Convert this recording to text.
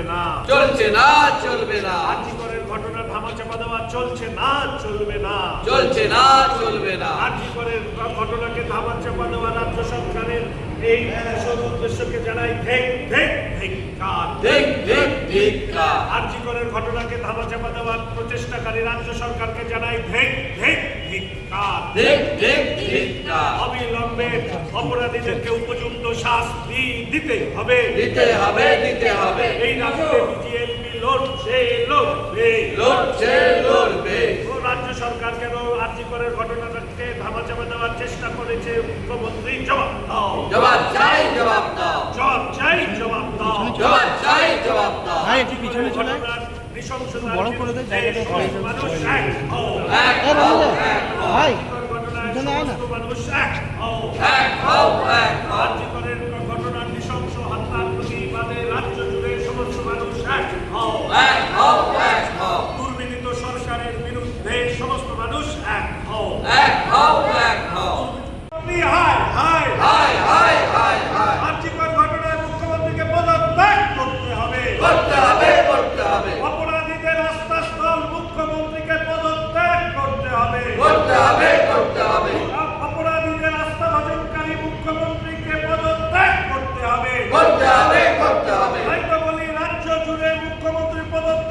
চলবে না। চলছে না চলবে না। আর্থিকরের ঘটনা ধামাচাপা দেওয়া চলছে না চলবে না। চলছে না চলবে না। আর্থিকরের ঘটনাকে ধামাচাপা দেওয়া রাজ্য সরকারের এই ভীষণ উদ্দেশ্যকে জানাই ভেক ভেক ভেঙ্কার ঠিক ঠিক ঠিক কা। ঘটনাকে ধামাচাপা দেওয়ার প্রচেষ্টাকারী রাজ্য সরকারকে জানাই ভেক ভেক ভিক্ষার ঠিক ঠিক ঠিক কা। অবিলম্বে অপরাধীদেরকে উপযুক্ত শাস্তি দিতে হবে। দিতে হবে দিতে হবে। এই রাজ্যে বিজেপি লড়ছে লড়বে। লড়ছে লড়বে। রাজ্য সরকার কেন আর্থিকরের ঘটনাটাকে ধামাচাপা দেওয়ার চেষ্টা করেছে মুখ্যমন্ত্রী? জবাব দাও। জবাব চাই জবাব দাও। জবাব চাই জবাব দাও। জবাব চাই জবাব দাও। ভাই একটু পিছনে চলে। বড় করে দে, জায়গাটা ভাই ঘটনায়। সমস্ত মানুষ এক হও। এক হও এক হও। como tripulante.